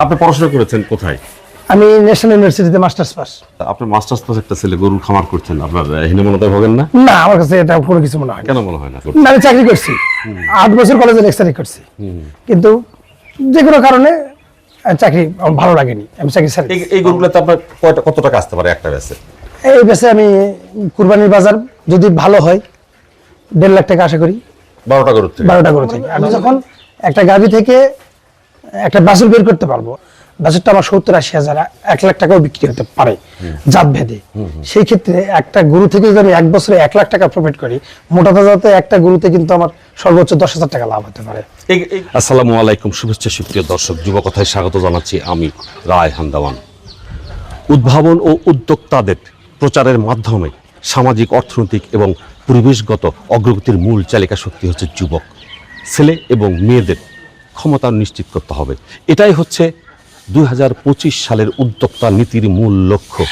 আপনি পড়াশোনা করেছেন কোথায়? আমি ন্যাশনাল ইউনিভার্সিটিতে মাস্টার্স পাস আপনার মাস্টার্স পাস একটা ছেলে গরুর খামার করছেন আপনার হীনমনতায় ভোগেন না? না আমার কাছে এটা কোনো কিছু মনে হয় কেন মনে হয় না? না, আমি চাকরি করছি। আট বছর কলেজে লেকচারি করছি। কিন্তু যে কোনো কারণে চাকরি আমার ভালো লাগেনি। আমি চাকরি ছাড়ি। এই গরুগুলোতে আপনার কয়টা কত টাকা আসতে পারে একটা বেসে এই বেসে আমি কুরবানির বাজার যদি ভালো হয় দেড় লাখ টাকা আশা করি। বারোটা থেকে? বারোটা করে থেকে। আমি যখন একটা গাভি থেকে একটা বাছুর বের করতে পারব। বাছুরটা আমার সত্তর আশি হাজার এক লাখ টাকাও বিক্রি হতে পারে জাত ভেদে। সেই ক্ষেত্রে একটা গরু থেকে যদি আমি এক বছরে এক লাখ টাকা প্রফিট করি মোটা তাজাতে একটা গরুতে কিন্তু আমার সর্বোচ্চ দশ হাজার টাকা লাভ হতে পারে। আসসালামু আলাইকুম শুভেচ্ছা সুপ্রিয় দর্শক যুবকথায় স্বাগত জানাচ্ছি আমি রায় হান্দাওয়ান উদ্ভাবন ও উদ্যোক্তাদের প্রচারের মাধ্যমে সামাজিক অর্থনৈতিক এবং পরিবেশগত অগ্রগতির মূল চালিকা শক্তি হচ্ছে যুবক। ছেলে এবং মেয়েদের ক্ষমতা নিশ্চিত করতে হবে। এটাই হচ্ছে দুই হাজার পঁচিশ সালের উদ্যোক্তা নীতির মূল লক্ষ্য।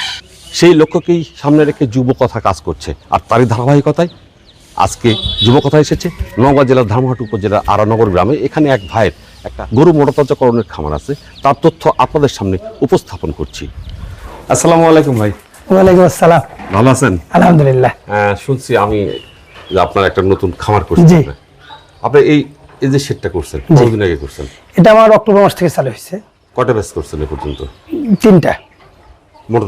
সেই লক্ষ্যকেই সামনে রেখে যুবকথা কাজ করছে। আর তারই ধারাবাহিকতায় আজকে যুবকথা এসেছে নওগাঁ জেলার ধামহাট উপজেলার আরানগর গ্রামে। এখানে এক ভাইয়ের একটা গরু মোটরতাজাকরণের খামার আছে। তার তথ্য আপনাদের সামনে উপস্থাপন করছি। আসসালামু আলাইকুম ভাই। ওয়ালাইকুম আসসালাম। ভালো আছেন? আলহামদুলিল্লাহ। হ্যাঁ, শুনছি আমি যে আপনার একটা নতুন খামার। আপনি। আপনি এই এই যে সেটটা করছেন কতদিন আগে করছেন। এটা আমার অক্টোবর মাস থেকে চালু হয়েছে। কয়টা ব্যাচ করছেন এ পর্যন্ত? তিনটা। মোটা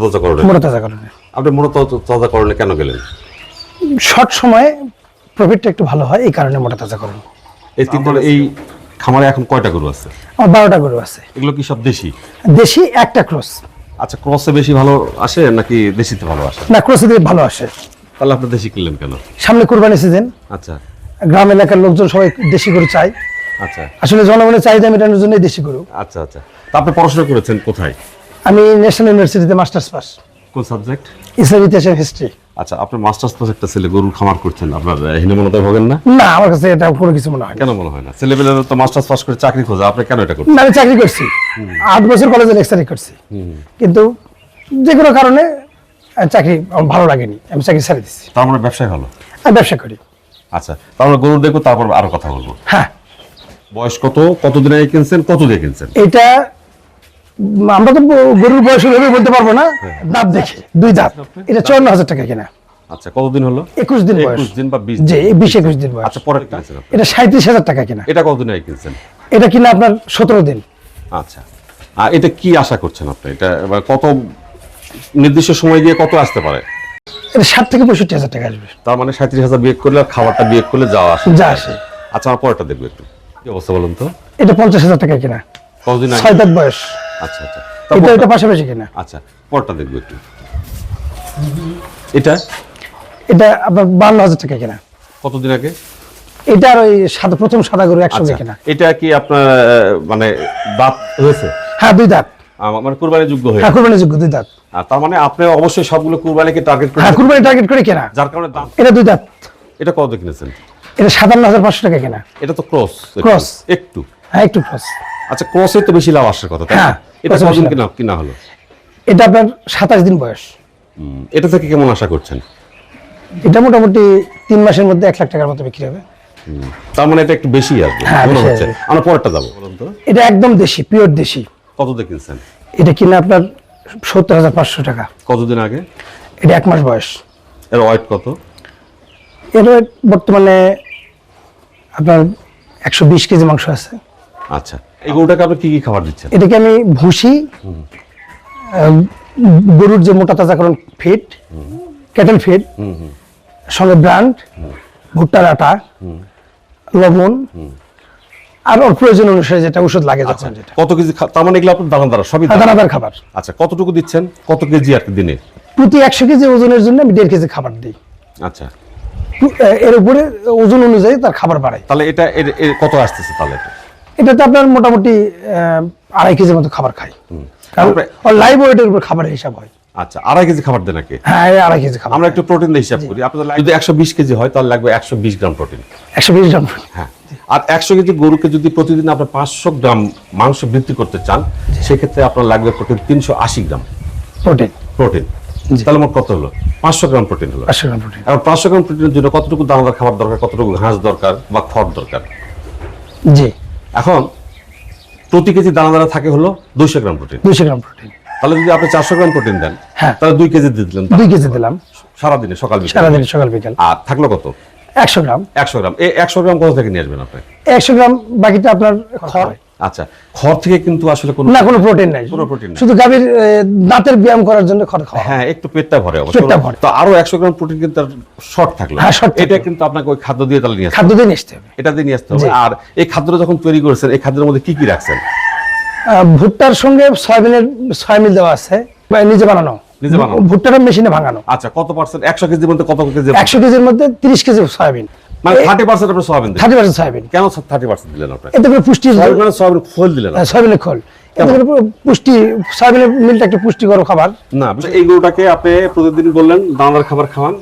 তাজা কারণে। আপনি মোটরতাজাকরণে কেন গেলেন? শর্ট সময়ে প্রফিটটা একটু ভালো হয় এই কারণে মোটা তাজা করুন এই তিনটা এই খামারে এখন কয়টা গরু আছে? আমার বারোটা গরু আছে। এগুলো কি সব দেশি? দেশি একটা ক্রস। আচ্ছা ক্রসে বেশি ভালো আসে নাকি দেশিতে ভালো আসে? না ক্রসে দিয়ে ভালো আসে। তাহলে আপনি দেশি কিনলেন কেন? সামনে কুরবানি সিজন আচ্ছা। গ্রাম এলাকার লোকজন সবাই দেশি গরু চায়। আচ্ছা। আসলে জনগণের চাহিদা মেটানোর জন্য দেশি গরু। আচ্ছা আচ্ছা। তা আপনি পড়াশোনা করেছেন কোথায়? আমি ন্যাশনাল ইউনিভার্সিটিতে মাস্টার্স পাস। কোন সাবজেক্ট? ইসলাম ইতিহাস হিস্ট্রি আচ্ছা আপনি মাস্টার্স পাস একটা ছেলে গরুর খামার করছেন আপনার হীনমনতায় ভোগেন না? না আমার কাছে এটা কোনো কিছু মনে হয় কেন মনে হয় না? ছেলেবেলার তো মাস্টার্স পাস করে চাকরি খোঁজা আপনি কেন এটা করছেন? না, আমি চাকরি করছি। আট বছর কলেজে লেকচারি করছি। কিন্তু যে কোনো কারণে চাকরি আমার ভালো লাগেনি। আমি চাকরি ছেড়ে দিচ্ছি তার মানে ব্যবসায় হলো আমি ব্যবসা করি। আচ্ছা তারপরে গরু দেখব তারপর আরও কথা বলব। হ্যাঁ। বয়স কত? কতদিন আগে কিনছেন? কত দিয়ে কিনছেন? এটা আমরা তো গরুর বয়স ওইভাবে বলতে পারব না। দাঁত দেখে দুই দাঁত। এটা চুয়ান্ন হাজার টাকা কিনা। আচ্ছা কতদিন হলো? একুশ দিন একুশ দিন বা বিশ জি এই বিশ একুশ দিন বয়স। আচ্ছা পরে এটা সাঁত্রিশ হাজার টাকা কিনা। এটা কতদিন আগে কিনছেন? এটা কিনা আপনার সতেরো দিন। আচ্ছা। আর এটা কি আশা করছেন আপনি? এটা কত নির্দিষ্ট সময় দিয়ে কত আসতে পারে? ষাট থেকে পঁয়ষট্টি হাজার টাকা আসবে। তার মানে সাঁত্রিশ হাজার বিয়ে করলে আর খাবারটা বিয়ে করলে যাওয়া আসে। যা আসে। আচ্ছা আমার পরেরটা দেখব একটু। কি অবস্থা বলুন তো? এটা পঞ্চাশ হাজার টাকা কিনা। কতদিন আগে? ছয় দাঁত বয়স। আচ্ছা আচ্ছা। এটা এটা পাশাপাশি কিনা। আচ্ছা পরটা দেখব একটু। এটা? এটা আপনার বান্ন হাজার টাকা কিনা। কতদিন আগে? এটা আর ওই সাদা প্রথম সাদা গরু একসঙ্গে আচ্ছা। কিনা। এটা কি আপনার মানে দাঁত হয়েছে? হ্যাঁ দুই দাঁত। আহ, মানে কুরবানির যোগ্য হয়ে হ্যাঁ কুরবানি যোগ্য দুই দাঁত। আর তার মানে আপনি অবশ্যই সবগুলো কুরবানিকে টার্গেট করে হ্যাঁ কুরবানি টার্গেট করে কেনা। যার কারণে দাম এটা দুই দাঁত। এটা কত কিনেছেন? এটা সাতান্ন হাজার পাঁচশো টাকা কেনা। এটা তো ক্রস Cross। একটু। হ্যাঁ একটু ক্রস আচ্ছা ক্রসে তো বেশি লাভ আসার কথা হ্যাঁ, এটা লাভ। কিনা কিনা হলো? এটা আপনার সাতাশ দিন বয়স। হুম, এটা থেকে কেমন আশা করছেন? এটা মোটামুটি তিন মাসের মধ্যে এক লাখ টাকার মতো বিক্রি হবে। তার মানে এটা একটু বেশি আসবে হ্যাঁ, মনে বেশি হচ্ছে। আসবে। আমরা পরেরটা যাব। বলুন তো। এটা একদম দেশি পিওর দেশি। কত দিয়ে কিনছেন? এটা কিনা আপনার সত্তর হাজার পাঁচশো টাকা। কতদিন আগে? এটা এক মাস বয়স। এর ওয়েট কত? এটা বর্তমানে আপনার একশো বিশ কেজি মাংস আছে। আচ্ছা এই গরুটাকে আপনি কি কি খাবার দিচ্ছেন? এটাকে আমি ভুসি গরুর যে মোটা তাজাকরণ ফিড ক্যাটেল ফিড সঙ্গে ব্র্যান্ড ভুট্টার আটা লবণ আর ওর প্রয়োজন অনুসারে যেটা ওষুধ লাগে যখন যেটা। কত কেজি তার মানে এগুলো আপনার দানা দ্বারা সবই। দানাদার। খাবার। আচ্ছা কতটুকু দিচ্ছেন? কত কেজি আর দিনে? প্রতি একশো কেজি ওজনের জন্য আমি দেড় কেজি খাবার দিই। আচ্ছা। এর উপরে ওজন অনুযায়ী তার খাবার বাড়ায় তাহলে এটা কত আসতেছে তাহলে এটা? এটাতে আপনার মোটামুটি আড়াই কেজির মতো খাবার খাই। কারণ লাইভ ওয়েটের উপর খাবারের হিসাব হয়। আচ্ছা আড়াই কেজি খাবার দেন নাকি? হ্যাঁ আড়াই কেজি খাবার আমরা একটু প্রোটিন দিয়ে হিসাব করি। আপনাদের যদি একশো বিশ কেজি হয় তাহলে লাগবে একশো বিশ গ্রাম প্রোটিন একশো বিশ গ্রাম হ্যাঁ। আর একশো কেজি গরুকে যদি প্রতিদিন আপনি পাঁচশো গ্রাম মাংস বৃদ্ধি করতে চান সেক্ষেত্রে আপনার লাগবে প্রোটিন তিনশো আশি গ্রাম। প্রোটিন প্রোটিন তাহলে মোট কত হলো? পাঁচশো গ্রাম প্রোটিন হলো। পাঁচশো গ্রাম প্রোটিন এখন পাঁচশো গ্রাম প্রোটিনের জন্য কতটুকু দানাদার খাবার দরকার কতটুকু ঘাস দরকার বা খড় দরকার? জি। এখন প্রতি কেজি দানা দানা থাকে হলো দুইশো গ্রাম প্রোটিন দুইশো গ্রাম প্রোটিন তাহলে যদি আপনি চারশো গ্রাম প্রোটিন দেন হ্যাঁ। তাহলে দুই কেজি দিয়ে দিলেন দুই কেজি দিলাম। সারাদিনে সকাল বিকাল। সারাদিন সকাল বিকাল। আর থাকল কত? একশো গ্রাম। একশো গ্রাম। এই একশো গ্রাম কোথা থেকে নিয়ে আসবেন আপনি? একশো গ্রাম বাকিটা আপনার খড়। আচ্ছা খড় থেকে কিন্তু আসলে কোনো না কোনো প্রোটিন নাই। কোনো নাই। শুধু গাভীর দাঁতের ব্যায়াম করার জন্য খড় খাওয়া। হ্যাঁ একটু পেটটা ভরে অবশ্য। পেটটা ভরে। তো আরও একশো গ্রাম প্রোটিন কিন্তু শর্ট থাকল। হ্যাঁ, short এটা কিন্তু আপনাকে ওই খাদ্য দিয়ে তাহলে নিয়ে আসতে খাদ্য দিয়ে নিতে হবে হবে। এটা দিয়ে নিয়ে আসতে হবে। আর এই খাদ্যটা যখন তৈরি করেছেন এই খাদ্যের মধ্যে কি কি রাখছেন? ভুট্টার সঙ্গে সয়াবিনের সয়াবিন দেওয়া আছে। নিজে বানানো। নিজে বানানো। ভুট্টাটা মেশিনে ভাঙানো। আচ্ছা কত পার্সেন্ট একশো কেজির মধ্যে কত কেজি একশো কেজির মধ্যে তিরিশ কেজি সয়াবিন। মানে থার্টি পার্সেন্ট আপনি সোয়াবিন দিলেন। Thirty percent soybean. কেন থার্টি পার্সেন্ট দিলেন এতে করে পুষ্টি মানে সোয়াবিন খোল দিলেন সয়াবিনের খোল। পুষ্টি সয়াবিনের মিলটা একটা পুষ্টিকর খাবার। না এই গরুটাকে আপনি প্রতিদিন বললেন দানাদার খাবার খাওয়ান।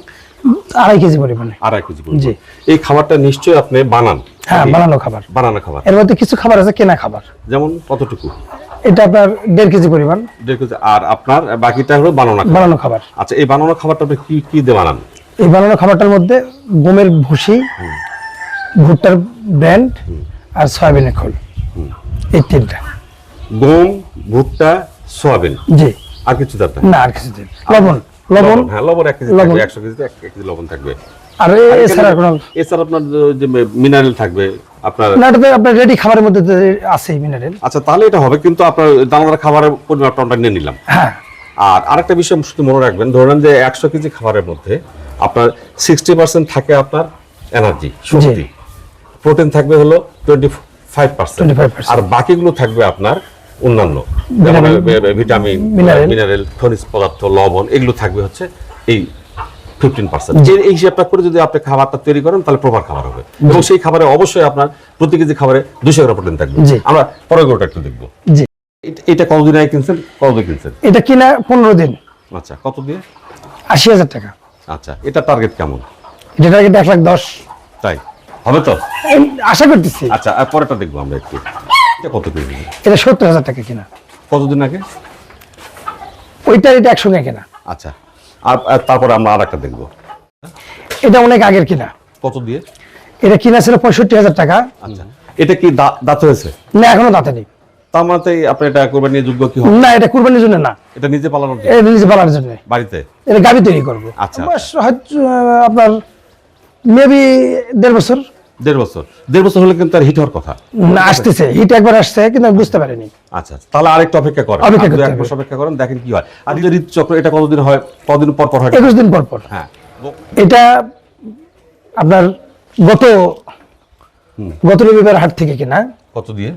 আড়াই কেজি পরিমাণে। আড়াই কেজি। জি। এই খাবারটা নিশ্চয়ই আপনি বানান? হ্যাঁ বানানো খাবার। বানানো খাবার। এর মধ্যে কিছু খাবার আছে কেনা খাবার। যেমন কতটুকু? এটা আপনার দেড় কেজি পরিমাণ। দেড় কেজি। আর আপনার বাকিটা হলো বানানো বানানো খাবার। আচ্ছা এই বানানো খাবারটা আপনি কি কি দিয়ে বানান? এই বানানো খাবারটার মধ্যে গমের ভুসি ভুট্টার ব্র্যান্ড আর সয়াবিনের খোল। এই তিনটা। গম ভুট্টা সোয়াবিন। জি। আর কিছু দরকার না আর কিছু লবণ। লবণ? হ্যাঁ লবণ কেজি থাকবে একশো কেজিতে এক কেজি লবণ থাকবে। আর এছাড়া কোনো এছাড়া আপনার যে মিনারেল থাকবে আপনার না এটাতে আপনার রেডি খাবারের মধ্যে আছে মিনারেল আচ্ছা তাহলে এটা হবে কিন্তু আপনার দানাদার খাবারের পরিমাণটা আমরা নিয়ে নিলাম। হ্যাঁ। আর আরেকটা বিষয় শুধু মনে রাখবেন ধরেন যে একশো কেজি খাবারের মধ্যে আপনার সিক্সটি পার্সেন্ট থাকে আপনার এনার্জি শক্তি। প্রোটিন থাকবে হলো টোয়েন্টি ফাইভ পার্সেন্ট 25% আর বাকিগুলো থাকবে আপনার অন্যান্য। Vitamin mineral. খনিজ পদার্থ লবণ এগুলো থাকবে হচ্ছে এই ফিফটিন পার্সেন্ট এই হিসাবটা করে যদি আপনি খাবারটা তৈরি করেন তাহলে প্রপার খাবার হবে। এবং সেই খাবারে অবশ্যই আপনার প্রতি কেজি খাবারে দুশো গ্রাম প্রোটিন থাকবে। আমরা পরের গরুটা একটু দেখব। এটা- কতদিন আগে কিনছেন? কতদিন কিনছেন? এটা কিনা পনেরো দিন। আচ্ছা কত দিয়ে? আশি হাজার টাকা। আচ্ছা এটা টার্গেট কেমন? এটা টার্গেট এক লাখ দশ। তাই? হবে তো? আশা করতেছি। আচ্ছা আর পরেরটা দেখব আমরা একটু। কত এটা সত্তর হাজার টাকা কিনা। কতদিন আগে? ওইটা এটা একসঙ্গে কেনা। আচ্ছা। আর তারপরে আমরা আর একটা দেখব। এটা অনেক আগের কিনা। কত দিয়ে? এটা কিনা ছিল পঁয়ষট্টি হাজার টাকা। আচ্ছা। এটা কি দাঁত হয়েছে? না এখনও দাঁতে নেই। তার মানে আপনি এটা করবেন যোগ্য কি হবে? না এটা কুরবানির জন্য না। এটা নিজে পালানোর জন্য? এটা নিজে পালার জন্য। বাড়িতে? এটা গাবি তৈরি করব। আচ্ছা, আপনার মেবি দেড় বছর। দেড় বছর। দেড় বছর হলে কিন্তু তার হিট হওয়ার কথা। না আসতেছে। হিট একবার আসছে কিন্তু আমি বুঝতে পারিনি। আচ্ছা আচ্ছা। তাহলে আরেকটু অপেক্ষা করেন। অপেক্ষা করতে এক। মাস অপেক্ষা করেন দেখেন কি হয়। আর এই যে ঋতুচক্র এটা কতদিন হয়? কতদিন পর পর হয়? একুশ দিন পর পর। হ্যাঁ। এটা আপনার গত গত রবিবার হাট থেকে কিনা কত দিয়ে?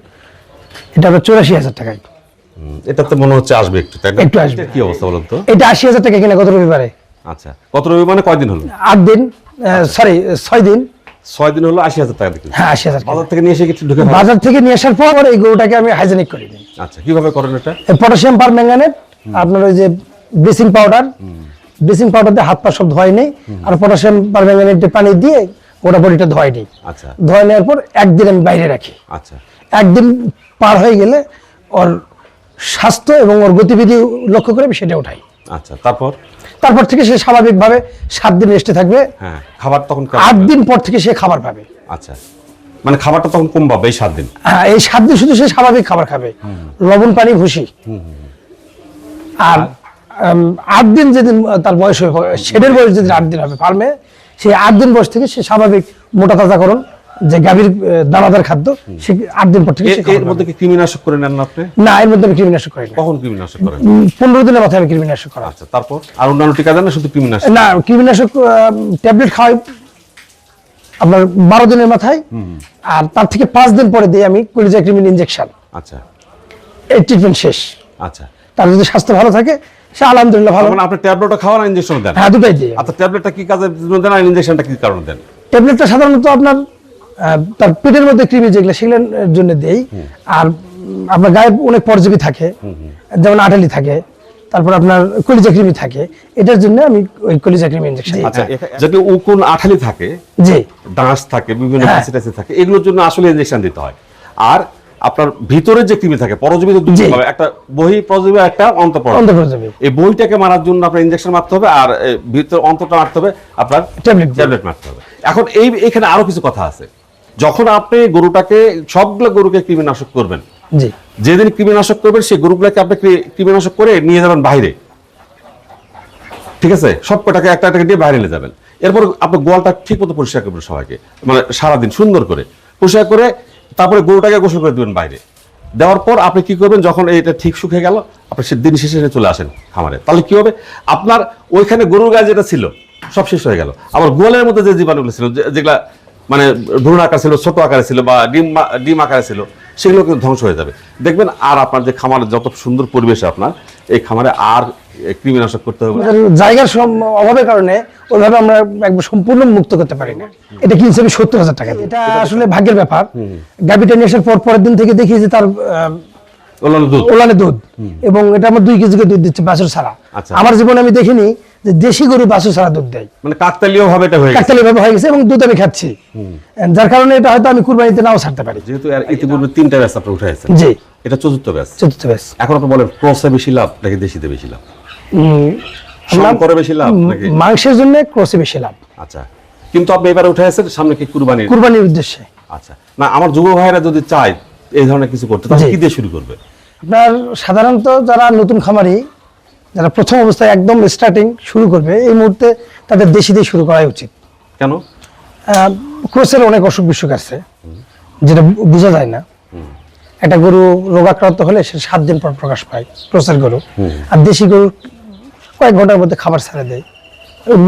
এটা আপনার চৌরাশি হাজার টাকায়। এটা তো মনে হচ্ছে আসবে একটু তাই না? একটু আসবে। কি অবস্থা বলুন তো? এটা আশি হাজার টাকা কিনা গত রবিবারে। আচ্ছা। কত রবি মানে কয়দিন হলো? আট দিন সরি ছয় দিন। ছয় দিন হলো আশি হাজার টাকা দেখুন হ্যাঁ আশি হাজার বাজার থেকে নিয়ে এসে কিছু ঢুকে বাজার থেকে নিয়ে আসার পর এই গরুটাকে আমি হাইজেনিক করে দিই আচ্ছা কীভাবে করেন এটা? পটাশিয়াম পার ম্যাঙ্গানেট আপনার ওই যে ব্লিচিং পাউডার। ব্লিচিং পাউডার দিয়ে হাত পা সব ধোয়াই নেই। আর পটাশিয়াম পার ম্যাঙ্গানেট পানি দিয়ে গোটা বডিটা ধোয়াই নেই। আচ্ছা। ধোয়া নেওয়ার পর একদিন আমি বাইরে রাখি। আচ্ছা। একদিন পার হয়ে গেলে ওর স্বাস্থ্য এবং ওর গতিবিধি লক্ষ্য করে আমি সেটা উঠাই। আচ্ছা তারপর? তারপর থেকে সে স্বাভাবিকভাবে সাত দিন রেস্টে থাকবে। হ্যাঁ খাবার তখন আট দিন পর থেকে সে খাবার পাবে। আচ্ছা মানে খাবারটা তখন কম পাবে এই সাত দিন? হ্যাঁ এই সাত দিন শুধু সে স্বাভাবিক খাবার খাবে। লবণ পানি ভুসি। আর আট দিন যেদিন তার বয়স হবে শেডের বয়স যেদিন আট দিন হবে ফার্মে সেই আট দিন বয়স থেকে সে স্বাভাবিক মোটা তাজাকরণ যে গাভীর দানাদার খাদ্য সে আট দিন পর থেকে এর- মধ্যে কি কৃমিনাশক করে নেন না আপনি? না এর মধ্যে আমি কৃমিনাশক করি না। কখন কৃমিনাশক করেন? উম, পনেরো দিনের মাথায় আমি কৃমিনাশক করা। আচ্ছা তারপর? আর অন্যান্য টিকা দেন না শুধু কৃমিনাশক? না কৃমিনাশক ট্যাবলেট খাওয়াই আপনার বারো দিনের মাথায় আর তার থেকে পাঁচ দিন পরে দিয়ে আমি কলিজা ক্রিমিন ইনজেকশন আচ্ছা। এই ট্রিটমেন্ট শেষ। আচ্ছা। তার যদি স্বাস্থ্য ভালো থাকে সে আলহামদুলিল্লাহ ভালো। মানে আপনি ট্যাবলেটটা খাওয়ান ইনজেকশন দেন? হ্যাঁ দুটাই দিই আচ্ছা ট্যাবলেটটা কি জন্য দেন আর ইনজেকশনটা কি কারণে দেন? ট্যাবলেটটা সাধারণত আপনার তার পেটের মধ্যে কৃমি যেগুলো সেগুলোর জন্য দেই। আর আপনার গায়ে অনেক পরজীবী থাকে। যেমন আটালি থাকে তারপর আপনার কলিজা কৃমি থাকে। এটার জন্য আমি ওই কলিজা কৃমি ইনজেকশন আচ্ছা যদি উকুন আঠালি থাকে জি। দাঁশ থাকে বিভিন্ন হ্যাঁ। প্যাসিটাসি থাকে এগুলোর জন্য আসলে ইনজেকশন দিতে হয়। আর আপনার ভিতরে যে কৃমি থাকে পরজীবী তো দুটো। হবে একটা বহি পরজীবী একটা অন্তঃপর অন্তঃপরজীবী। এই বইটাকে মারার জন্য আপনার ইনজেকশন মারতে হবে আর ভিতর অন্তরটা মারতে হবে আপনার দিয়ে। ট্যাবলেট মারতে হবে। এখন এই এখানে আরও কিছু কথা আছে। যখন আপনি গরুটাকে সবগুলো গরুকে কৃমিনাশক করবেন। জি। যেদিন কৃমিনাশক করবেন সেই গরুগুলোকে আপনি কৃমিনাশক করে নিয়ে যাবেন বাইরে। ঠিক আছে? সব কটাকে একটা একটা দিয়ে বাইরে নিয়ে যাবেন। এরপর আপনি গোয়ালটা ঠিক মতো পরিষ্কার করবেন সবাইকে। মানে সারাদিন সুন্দর করে। পরিষ্কার করে তারপরে গরুটাকে গোসল করে দেবেন বাইরে। দেওয়ার পর আপনি কি করবেন যখন এটা ঠিক শুকিয়ে গেল আপনি সে দিন শেষে চলে আসেন খামারে। তাহলে কি হবে? আপনার ওইখানে গরুর গায়ে যেটা ছিল সব শেষ হয়ে গেল। আবার গোয়ালের মধ্যে যে জীবাণুগুলো ছিল যেগুলা মানে ভ্রূণ আকার ছিল ছোট আকারে ছিল বা ডিম ডিম আকারে ছিল সেগুলো কিন্তু ধ্বংস হয়ে যাবে। দেখবেন আর আপনার যে খামারের যত সুন্দর পরিবেশে আপনার এই খামারে আর কৃমিনাশক করতে হবে জায়গার অভাবের কারণে ওইভাবে আমরা একবার সম্পূর্ণ মুক্ত করতে পারি না। এটা কিনছে আমি সত্তর হাজার টাকা এটা আসলে ভাগ্যের ব্যাপার। গাভিটা নিয়ে আসার পর পরের দিন থেকে দেখি যে তার আহ, দুধ। ওলানে দুধ। এবং এটা আমার দুই কেজি করে দুধ দিচ্ছে বাছুর ছাড়া। আচ্ছা। আমার জীবনে আমি দেখিনি। যে দেশি গরু বাছুর ছাড়া দুধ দেয়। মানে কাকতালীয় ভাবে এটা হয়ে গেছে। কাকতালি ভাবে হয়ে গেছে এবং দুধ আমি খাচ্ছি। যার কারণে এটা হয়তো আমি কুরবানিতে নাও ছাড়তে পারি। যেহেতু এর ইতিপূর্বে তিনটা ব্যাস আপনি উঠেছেন জি। এটা চতুর্থ ব্যাস। চতুর্থ ব্যাস। এখন আপনি বলেন ক্রসে বেশি লাভ নাকি দেশিতে বেশি লাভ? করে বেশি লাভ নাকি? মাংসের জন্য ক্রসে বেশি লাভ। আচ্ছা। কিন্তু আপনি এবারে উঠে আসেন সামনে কি কুরবানির কুরবানির উদ্দেশ্যে। আচ্ছা। না আমার যুব ভাইয়েরা যদি চায় এই ধরনের কিছু করতে তাহলে কি দিয়ে শুরু করবে? আপনার সাধারণত যারা নতুন খামারি যারা প্রথম অবস্থায় একদম স্টার্টিং শুরু করবে এই মুহূর্তে তাদের দেশি দিয়ে শুরু করাই উচিত। কেন? ক্রসের অনেক অসুখ বিসুখ আছে যেটা বোঝা যায় না। একটা গরু রোগাক্রান্ত হলে সে সাত দিন পর প্রকাশ পায় ক্রসের গরু। আর দেশি গরু কয়েক ঘণ্টার মধ্যে খাবার ছেড়ে দেয়।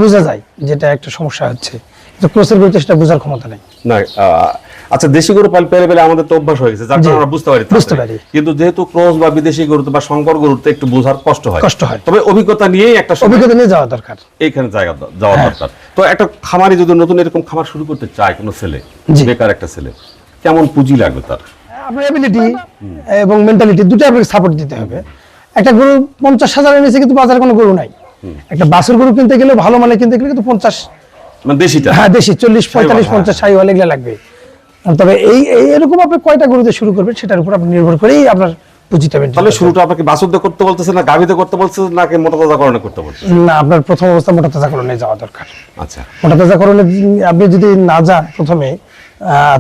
বোঝা যায় যেটা একটা সমস্যা হচ্ছে। কিন্তু ক্রসের গরুতে সেটা বোঝার ক্ষমতা নেই। না আচ্ছা দেশি গরু পাল পেলে পেলে আমাদের তো অভ্যাস হয়ে গেছে যার কারণে আমরা বুঝতে পারি বুঝতে পারি। কিন্তু যেহেতু ক্রস বা বিদেশি গরুতে বা সংকর গরুতে একটু বোঝার কষ্ট হয় কষ্ট হয়। তবে অভিজ্ঞতা নিয়েই একটা অভিজ্ঞতা নিয়ে যাওয়া দরকার। এইখানে জায়গা যাওয়া হ্যাঁ। দরকার। তো একটা খামারি যদি নতুন এরকম খামার শুরু করতে চায় কোনো ছেলে বেকার একটা ছেলে কেমন পুঁজি লাগবে তার? আপনার এবিলিটি এবং মেন্টালিটি দুটো আপনাকে সাপোর্ট দিতে হবে। একটা গরু পঞ্চাশ হাজারের নিচে কিন্তু বাজারে কোনো গরু নাই। একটা বাসের গরু কিনতে গেলে ভালো মানে কিনতে গেলে কিন্তু পঞ্চাশ মানে দেশিটা? হ্যাঁ দেশি চল্লিশ পঁয়তাল্লিশ হ্যাঁ, পঞ্চাশ ষাট এগুলো লাগবে। তবে এই এই এরকম আপনি কয়টা গরুতে শুরু করবেন সেটার উপর আপনি নির্ভর করেই আপনার পুঁজিটা তাহলে শুরুটা আপনাকে বাসুদ্ধ করতে বলতেছে না গাভিতে করতে বলছে নাকি মোটা তাজাকরণে করতে বলছে না আপনার প্রথম অবস্থা মোটা তাজাকরণে যাওয়া দরকার। আচ্ছা। মোটা তাজাকরণে আপনি যদি না যান প্রথমে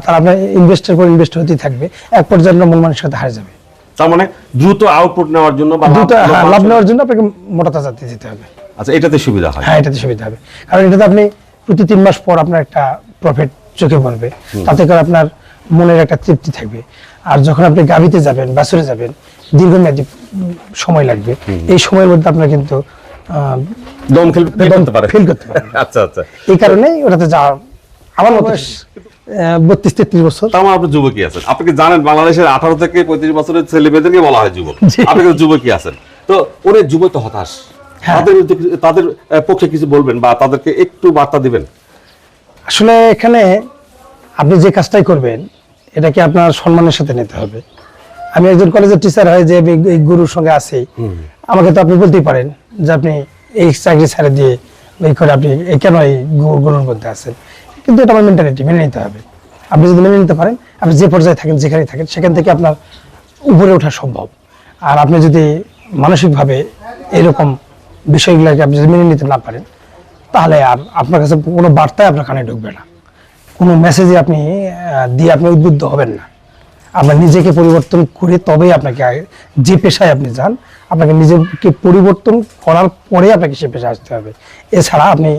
তাহলে আপনার ইনভেস্টের পর ইনভেস্ট হতেই থাকবে। এক পর্যায়ে আপনার মন মানসিকতা হারিয়ে যাবে। তার মানে দ্রুত আউটপুট নেওয়ার জন্য বা হ্যাঁ, লাভ- লাভ নেওয়ার জন্য আপনাকে মোটা তাজাতে যেতে হবে। আচ্ছা এটাতে সুবিধা হয়। হ্যাঁ এটাতে সুবিধা হবে। কারণ এটাতে আপনি প্রতি তিন মাস পর আপনার একটা প্রফিট চোখে পড়বে। তাতে করে আপনার মনের একটা তৃপ্তি থাকবে। আর যখন আপনি গাভিতে যাবেন বাসুরে যাবেন দীর্ঘমেয়াদী সময় লাগবে। এই সময়ের মধ্যে আপনার কিন্তু দম খেল করতে পারে। feel করতে পারে। আচ্ছা আচ্ছা। এই কারণেই ওটাতে যাওয়া আমার বত্রিশ তেত্রিশ বছর। আপনি যুবকই আছেন। আপনি জানেন বাংলাদেশের আঠারো থেকে পঁয়ত্রিশ বছরের ছেলে মেয়েদেরকে বলা হয় যুবক। আপনি কিন্তু যুবকই আছেন। তো অনেক যুবক তো হতাশ। হ্যাঁ। তাদের তাদের পক্ষে কিছু বলবেন বা তাদেরকে একটু বার্তা দিবেন? আসলে এখানে আপনি যে কাজটাই করবেন এটাকে আপনার সম্মানের সাথে নিতে হবে? আমি একজন কলেজের টিচার হয়ে যে আমি এই গুরুর সঙ্গে আছি আমাকে তো আপনি বলতেই পারেন যে আপনি এই চাকরি ছেড়ে দিয়ে এই করে আপনি এই কেন এই গুরুর মধ্যে আছেন? কিন্তু এটা আমার মেন্টালিটি মেনে নিতে হবে। আপনি যদি মেনে নিতে পারেন আপনি যে পর্যায়ে থাকেন যেখানে থাকেন সেখান থেকে আপনার উপরে ওঠা সম্ভব। আর আপনি যদি মানসিকভাবে এরকম বিষয়গুলোকে আপনি যদি মেনে নিতে না পারেন তাহলে আর আপনার কাছে কোনো বার্তায় আপনার কানে ঢুকবে না কোনো মেসেজে আপনি দিয়ে আপনি উদ্বুদ্ধ হবেন না আপনার নিজেকে পরিবর্তন করে তবেই আপনাকে যে পেশায় আপনি যান আপনাকে নিজেকে পরিবর্তন করার পরে আপনাকে সে পেশায় আসতে হবে এছাড়া আপনি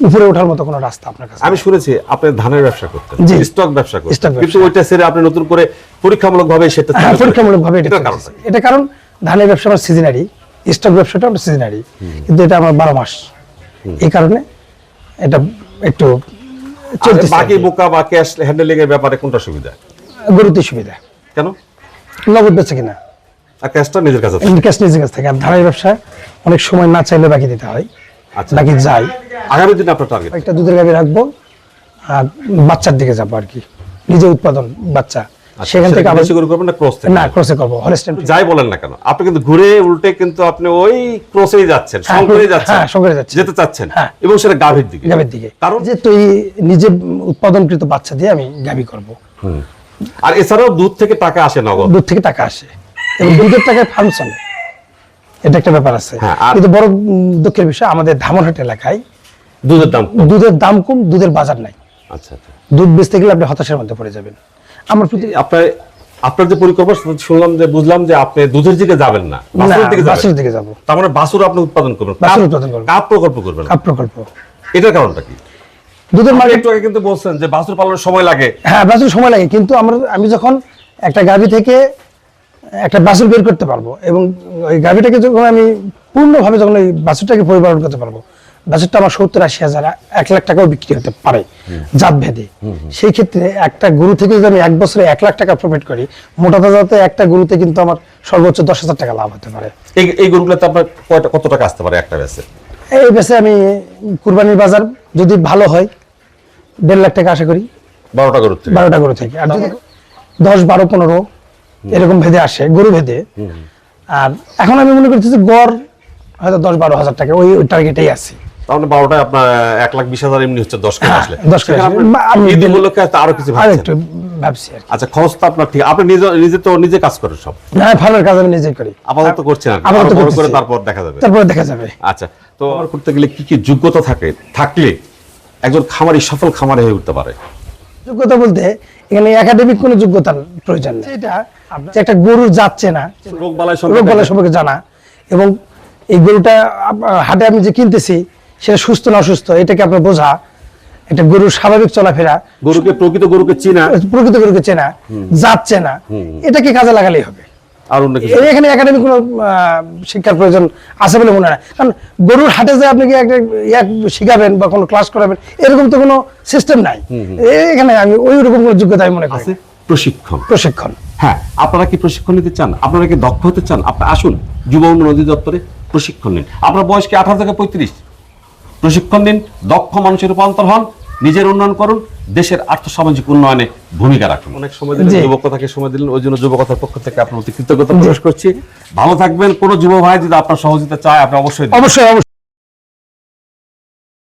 উপরে ওঠার মতো কোনো রাস্তা আপনার কাছে আমি শুনেছি আপনি ধানের ব্যবসা করতেন জি। স্টক ব্যবসা করতেন স্টক কিন্তু। ওইটা ছেড়ে আপনি নতুন করে পরীক্ষামূলক ভাবে সেটা হ্যাঁ চালু করেছেন। পরীক্ষামূলক ভাবে এটা এটার চলছে। কারণটা কি? এটা কারণ ধানের ব্যবসা আমার সিজনারি স্টক ব্যবসাটা আমার সিজনারি কিন্তু এটা আমার বারো মাস এই কারণে এটা একটু বাকি বোকা বা ক্যাশ হ্যান্ডেলিং এর ব্যাপারে কোনটা সুবিধা? গরুতে সুবিধা। কেন? নগদ বেচে কিনা। আর ক্যাশটা নিজের কাছে থাকে। ক্যাশ নিজের কাছ থেকে। আর ধানের ব্যবসা অনেক সময় না চাইলে বাকি দিতে হয়। আচ্ছা। বাকি যাই আগামী দিনে আপনার টার্গেট একটা দুধের গাভি রাখব। আর বাচ্চার দিকে যাব আর কি। নিজে উৎপাদন বাচ্চা। সেখান থেকে আবার বেশি করে করবেন না ক্রস থেকে না ক্রসে করব হলস্টেন যাই বলেন না কেন। আপনি কিন্তু ঘুরে উল্টে কিন্তু আপনি ওই ক্রসেই যাচ্ছেন হ্যাঁ, যাচ্ছেন হ্যাঁ, শঙ্করে যাচ্ছি। যেতে চাচ্ছেন হ্যাঁ। এবং সেটা গাভীর দিকে। গাভির দিকে। কারণ যে তো এই নিজে উৎপাদনকৃত বাচ্চা দিয়ে আমি গাভি করব। আর এছাড়াও দুধ থেকে টাকা আসে নগদ? দুধ থেকে টাকা আসে। এবং দুধের টাকায় ফার্ম চলে। এটা একটা ব্যাপার আছে। হ্যাঁ, কিন্তু বড় দুঃখের বিষয় আমাদের ধামরহাট এলাকায় দুধের দাম। দুধের দাম কম দুধের বাজার নাই। আচ্ছা আচ্ছা। দুধ বেচতে গেলে আপনি হতাশার মধ্যে পড়ে যাবেন। আমার প্রতি আপনার আপনার যে পরিকল্পনা শুনলাম যে বুঝলাম যে আপনি দুধের দিকে যাবেন না। বাছুরের দিকে যাব। তার মানে বাছুর আপনি উৎপাদন করবেন। কাপ- উৎপাদন করব। কাপ প্রকল্প করবেন। কাপ প্রকল্প। এটার কারণটা কি? দুধের মার্কেট একটু আগে কিন্তু বলছেন যে বাছুর পালনের সময় লাগে। হ্যাঁ বাছুর সময় লাগে কিন্তু আমরা আমি যখন একটা গাভী থেকে একটা বাছুর বের করতে পারব এবং ওই গাভীটাকে যখন আমি পূর্ণভাবে যখন ওই বাছুরটাকে পরিপালন করতে পারব বাছুরটা আমার সত্তর আশি হাজার এক লাখ টাকাও বিক্রি হতে পারে জাত ভেদে। সেই ক্ষেত্রে একটা গরু থেকে যদি আমি এক বছরে এক লাখ টাকা প্রফিট করি মোটা তাজাতে একটা গরুতে কিন্তু আমার সর্বোচ্চ দশ হাজার টাকা লাভ হতে পারে। এই এই গরুগুলোতে আপনার কয়টা কত টাকা আসতে পারে একটা বেসে এই আমি কুরবানির বাজার যদি ভালো হয় দেড় লাখ টাকা আশা করি। বারোটা গরুর থেকে? বারোটা গরু থেকে। আর যদি দশ বারো পনেরো এরকম ভেদে আসে গরু ভেদে। আর এখন আমি মনে করতেছি গড় হয়তো দশ বারো হাজার টাকা ওই টার্গেটেই আছে। তাহলে বারোটায় আপনার এক লাখ বিশ হাজার এমনি হচ্ছে দশ করে হ্যাঁ, আসলে। দশ আমি ঈদ উপলক্ষে আরও কিছু ভাবছি আচ্ছা খরচ তো আপনার ঠিক। আপনি নিজে নিজে তো নিজে কাজ করেন সব। না ফার্মের কাজ আমি নিজেই করি। আপাতত করছেন আপাতত করে তারপর দেখা যাবে। তারপরে দেখা যাবে। আচ্ছা তো আমার করতে গেলে কি কি যোগ্যতা থাকে? থাকলে একজন খামারি সফল খামারি হয়ে উঠতে পারে। যোগ্যতা বলতে এখানে একাডেমিক কোনো যোগ্যতার প্রয়োজন নেই এটা একটা গরু যাচ্ছে না রোগ বালাই সম্পর্কে জানা। এবং এই গরুটা হাটে আমি যে কিনতেছি সেটা সুস্থ না অসুস্থ এটাকে আপনার বোঝা। একটা গরুর স্বাভাবিক চলাফেরা। গরুকে প্রকৃত গরুকে চিনা। প্রকৃত গরুকে চেনা যাচ্ছে না এটাকে কাজে লাগালেই হবে। আর অন্য কিছু এখানে একাডেমিক কোনো শিক্ষার প্রয়োজন আছে বলে মনে হয় কারণ গরুর হাটে যে আপনি কি একটা ইয়া শিখাবেন বা কোনো ক্লাস করাবেন এরকম তো কোনো সিস্টেম নাই। এখানে আমি ওই রকম কোনো যোগ্যতা আমি মনে করি প্রশিক্ষণ। প্রশিক্ষণ। হ্যাঁ আপনারা কি প্রশিক্ষণ নিতে চান? আপনারা কি দক্ষ হতে চান? আপনি আসুন যুব উন্নয়ন অধিদপ্তরে প্রশিক্ষণ নিন। আপনার বয়স কি আঠারো থেকে পঁয়ত্রিশ? প্রশিক্ষণ দিন দক্ষ মানুষের রূপান্তর হন নিজের উন্নয়ন করুন দেশের আর্থ সামাজিক উন্নয়নে ভূমিকা রাখুন। অনেক সময় দিলেন। যুবকতাকে সময় দিলেন ওই জন্য যুবকতার পক্ষ থেকে আপনার প্রতি কৃতজ্ঞতা প্রকাশ করছি। ভালো থাকবেন কোনো যুব ভাই যদি আপনার সহযোগিতা চায় আপনি অবশ্যই অবশ্যই অবশ্যই।